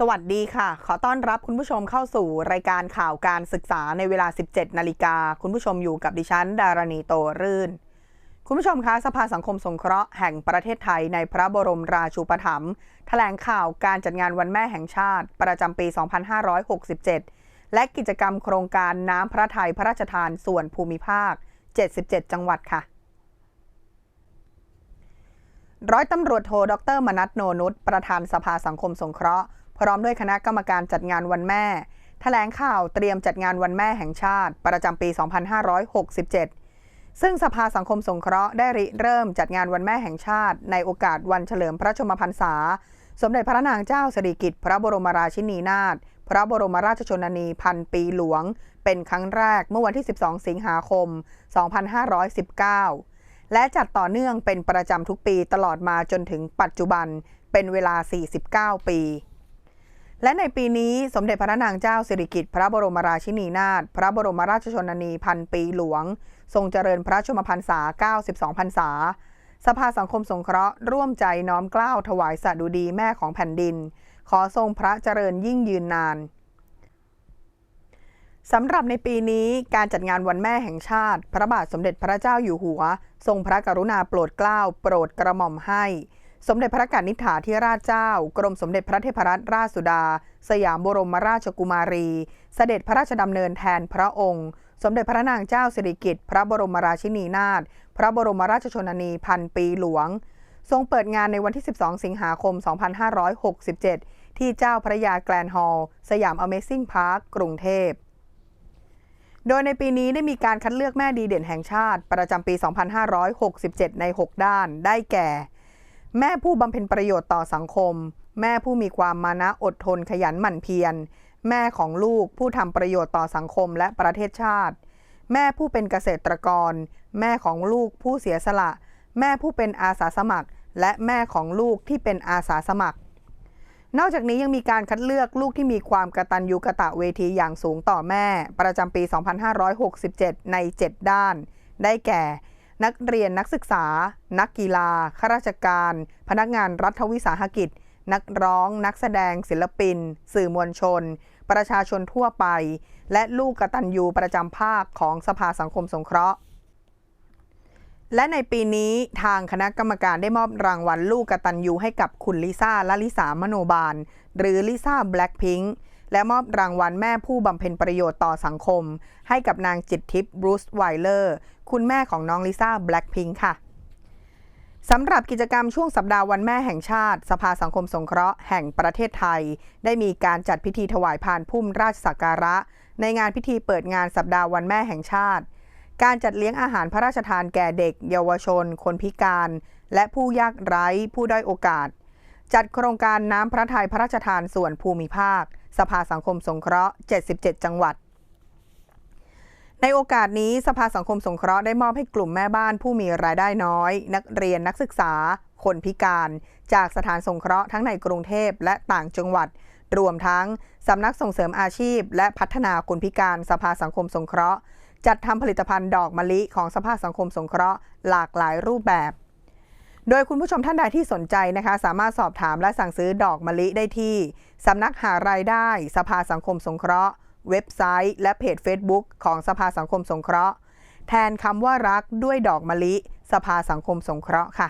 สวัสดีค่ะ ขอต้อนรับคุณผู้ชมเข้าสู่รายการข่าวการศึกษาในเวลา 17 นาฬิกา คุณผู้ชมอยู่กับดิฉัน ดารณีโตรื่น คุณผู้ชมคะ สภาสังคมสงเคราะห์แห่งประเทศไทยในพระบรมราชูปถัมภ์แถลงข่าวการจัดงานวันแม่แห่งชาติ ประจำปี 2567 และกิจกรรมโครงการน้ำพระทัยพระราชทานส่วนภูมิภาค 77 จังหวัดค่ะร้อยตำรวจโทดรมนัทโนนุชประธานสภาสังคมสงเคราะห์ พร้อมด้วยคณะกรรมการจัดงานวันแม่แถลงข่าวเตรียมจัดงานวันแม่แห่งชาติ ประจำปี 2567 ซึ่งสภาสังคมสงเคราะห์ได้ริเริ่มจัดงานวันแม่แห่งชาติ ในโอกาสวันเฉลิมพระชมพรรษา สมเด็จพระนางเจ้าสิริกิติ์พระบรมราชินีนาถพระบรมราชชนนีพันปีหลวง เป็นครั้งแรกเมื่อวันที่ 12 สิงหาคม 2519 และจัดต่อเนื่องเป็นประจำทุกปีตลอดมาจนถึงปัจจุบันเป็นเวลา 49 ปี และในปีนี้สมเด็จพระนางเจ้าสิริกิติ์พระบรมราชินีนาถพระบรมราชชนนีพันปีหลวง ทรงเจริญพระชมพรรษา 92 พรรษา สภาสังคมสงเคราะห์ร่วมใจน้อมเกล้าถวายสัดุดีแม่ของแผ่นดิน ขอทรงพระเจริญยิ่งยืนนานสำหรับในปีนี้การจัดงานวันแม่แห่งชาติ พระบาทสมเด็จพระเจ้าอยู่หัว ทรงพระกรุณาโปรดเกล้าโปรดกระหม่อมให้ สมเด็จพระกนิษฐาธิราชเจ้า กรมสมเด็จพระเทพรัตนราชสุดา สยามบรมราชกุมารี เสด็จพระราชดำเนินแทนพระองค์ สมเด็จพระนางเจ้าสิริกิติ์พระบรมราชินีนาถพระบรมราชชนนีพันปีหลวง ทรงเปิดงานในวันที่ 12 สิงหาคม 2567 ที่เจ้าพระยาแกลนฮอลล์สยาม Amazing Park กรุงเทพโดยในปีนี้ได้มีการคัดเลือกแม่ดีเด่นแห่งชาติ ประจำปี 2567 ใน 6 ด้าน ได้แก่ แม่ผู้บำเพ็ญประโยชน์ต่อสังคม แม่ผู้มีความมานะอดทนขยันหมั่นเพียร แม่ของลูกผู้ทำประโยชน์ต่อสังคมและประเทศชาติ แม่ผู้เป็นเกษตรกร แม่ของลูกผู้เสียสละ แม่ผู้เป็นอาสาสมัคร และแม่ของลูกที่เป็นอาสาสมัคร นอกจากนี้ยังมีการคัดเลือกลูกที่มีความกระตัญญูกะตะเวทีอย่างสูงต่อแม่ ประจำปี 2567 ใน 7 ด้าน ได้แก่ นักเรียนนักศึกษา นักกีฬาข้าราชการ พนักงานรัฐวิสาหกิจ นักร้อง นักแสดง ศิลปิน สื่อมวลชน ประชาชนทั่วไป และลูกกตัญญูประจำภาคของสภาสังคมสงเคราะห์ และในปีนี้ทางคณะกรรมการได้มอบรางวัลลูกกตัญญูให้กับคุณลิซ่าและลิสามโนบาล หรือลิซ่าแบล็คพิงค์ และมอบรางวัลแม่ผู้บำเพ็ญประโยชน์ต่อสังคม ให้กับนางจิตทิพย์บรูซไวเลอร์ คุณแม่ของน้องลิซ่าแบล็คพิงค์ค่ะสำหรับกิจกรรมช่วงสัปดาห์วันแม่แห่งชาติ สภาสังคมสงเคราะห์แห่งประเทศไทย ได้มีการจัดพิธีถวายพานพุ่มราชสักการะ ในงานพิธีเปิดงานสัปดาห์วันแม่แห่งชาติ การจัดเลี้ยงอาหารพระราชทานแก่เด็ก เยาวชน คนพิการ และผู้ยากไร้ผู้ด้อยโอกาส จัดโครงการน้ำพระทัยพระราชทานส่วนภูมิภาค สภาสังคมสงเคราะห์ 77 จังหวัด ในโอกาสนี้สภาสังคมสงเคราะห์ได้มอบให้กลุ่มแม่บ้านผู้มีรายได้น้อย นักเรียนนักศึกษา คนพิการ จากสถานสงเคราะห์ทั้งในกรุงเทพและต่างจังหวัด รวมทั้งสำนักส่งเสริมอาชีพ และพัฒนาคนพิการสภาสังคมสงเคราะห์ จัดทำผลิตภัณฑ์ดอกมะลิของสภาสังคมสงเคราะห์ หลากหลายรูปแบบ โดยคุณผู้ชมท่านใดที่สนใจนะคะ สามารถสอบถามและสั่งซื้อดอกมะลิได้ที่สำนักหารายได้ สภาสังคมสงเคราะห์ เว็บไซต์ และเพจ Facebook ของสภาสังคมสงเคราะห์ แทนคำว่ารักด้วยดอกมะลิ สภาสังคมสงเคราะห์ค่ะ